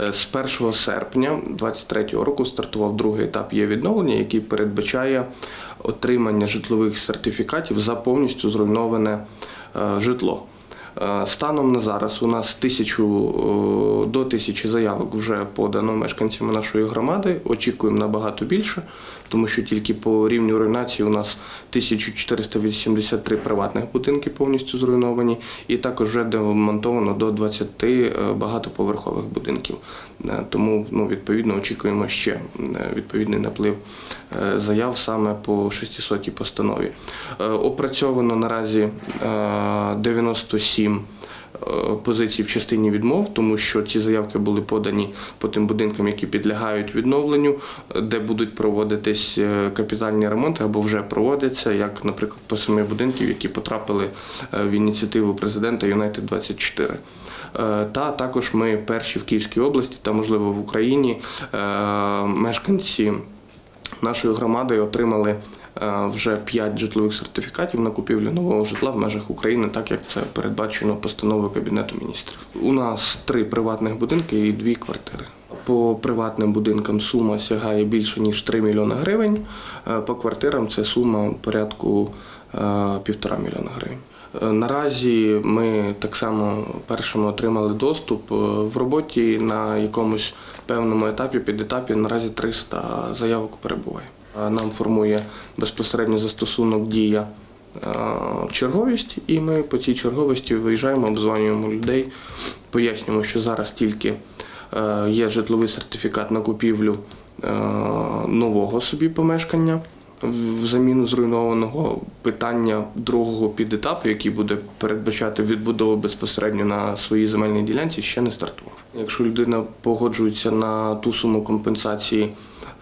Е, З 1 серпня 2023 року стартував другий етап є відновлення, який передбачає отримання житлових сертифікатів за повністю зруйноване е, житло. Е, Станом на зараз у нас тисячу е, до тисячі заявок вже подано мешканцями нашої громади. Очікуємо набагато більше, тому що тільки по рівню руйнації у нас 1483 приватних будинки повністю зруйновані, і також вже демонтовано до 20 е, багатоповерхових будинків. Тому ну, відповідно очікуємо ще відповідний наплив заяв саме по 600 постанові. Опрацьовано наразі е, 97 е, позицій в частині відмов, тому що ці заявки були подані по тим будинкам, які підлягають відновленню, е, де будуть проводитись е, капітальні ремонти або вже проводяться, як, наприклад, по семи будинків, які потрапили в ініціативу президента Юнайтед 24 Е, Та також ми перші в Київській області та, можливо, в Україні мешканці нашої громади отримали вже 5 житлових сертифікатів на купівлю нового житла в межах України, так як це передбачено постановою Кабінету міністрів. У нас три приватних будинки і дві квартири. По приватним будинкам сума сягає більше ніж 3 мільйони гривень. Е, По квартирам це сума порядку е, півтора мільйона гривень. Е, Наразі ми так само першими отримали доступ е, в роботі на якомусь певному етапі, під етапі наразі 300 заявок перебуває. Е, Нам формує безпосередньо застосунок дія е, черговість, і ми по цій черговості виїжджаємо, обзванюємо людей, пояснюємо, що зараз тільки е, є житловий сертифікат на купівлю нового собі помешкання в заміну зруйнованого питання другого підетапу, який буде передбачати відбудову безпосередньо на своїй земельній ділянці, ще не стартував. Якщо людина погоджується на ту суму компенсації,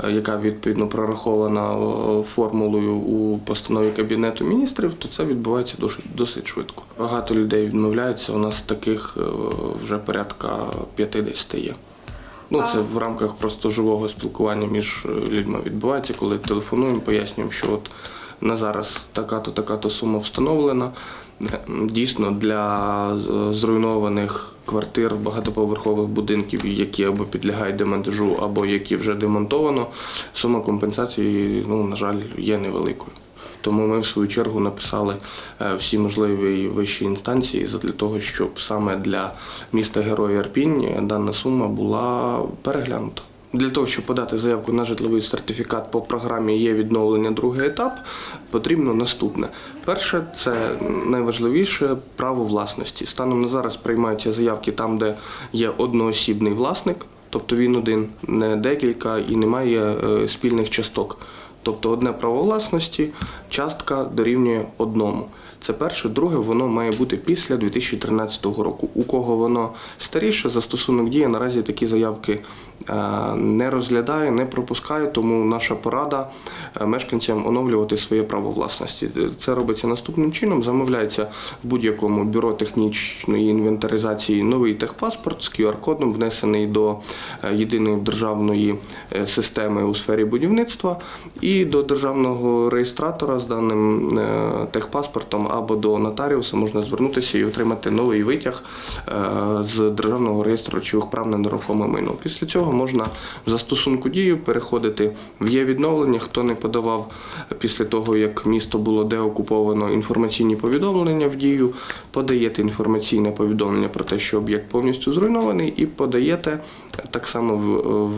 яка відповідно прорахована е, формулою у постанові Кабінету міністрів, то це відбувається досить, досить швидко. Багато людей відмовляються. У нас таких е, вже порядка 50 є. Ну, це в рамках просто живого спілкування між е, людьми відбувається, коли телефонуємо, пояснюємо, що от на зараз така-то, така-то сума встановлена. Дійсно, для е, зруйнованих квартир багатоповерхових будинків, які або підлягають демонтажу, або які вже демонтовано, сума компенсації, ну, на жаль, є невеликою. Тому ми в свою чергу написали е, всі можливі вищі інстанції для того, щоб саме для міста Героя Ірпінь дана сума була переглянута. Для того, щоб подати заявку на житловий сертифікат по програмі є відновлення другий етап, потрібно наступне. Перше, це найважливіше право власності. Станом на зараз приймаються заявки там, де є одноосібний власник, тобто він один, не декілька і немає е, спільних часток. Тобто одне право власності, частка дорівнює одному. Це перше. Друге, воно має бути після 2013 року. У кого воно старіше, застосунок дії наразі такі заявки е, не розглядає, не пропускає, тому наша порада е, мешканцям оновлювати своє право власності. Це робиться наступним чином. Замовляється в будь-якому бюро технічної інвентаризації новий техпаспорт з QR-кодом, внесений до е, єдиної державної е, системи у сфері будівництва, і до державного реєстратора з даним е, техпаспортом або до нотаріуса можна звернутися і отримати новий витяг е, з державного реєстру речових прав на нерухоме майно. Після цього можна в застосунку дію переходити в є відновлення. Хто не подавав після того, як місто було деокуповано інформаційні повідомлення в дію, подаєте інформаційне повідомлення про те, що об'єкт повністю зруйнований, і подаєте так само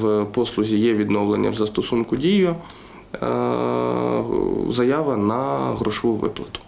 в послузі є відновлення в застосунку дію. Е, Заява на грошову виплату.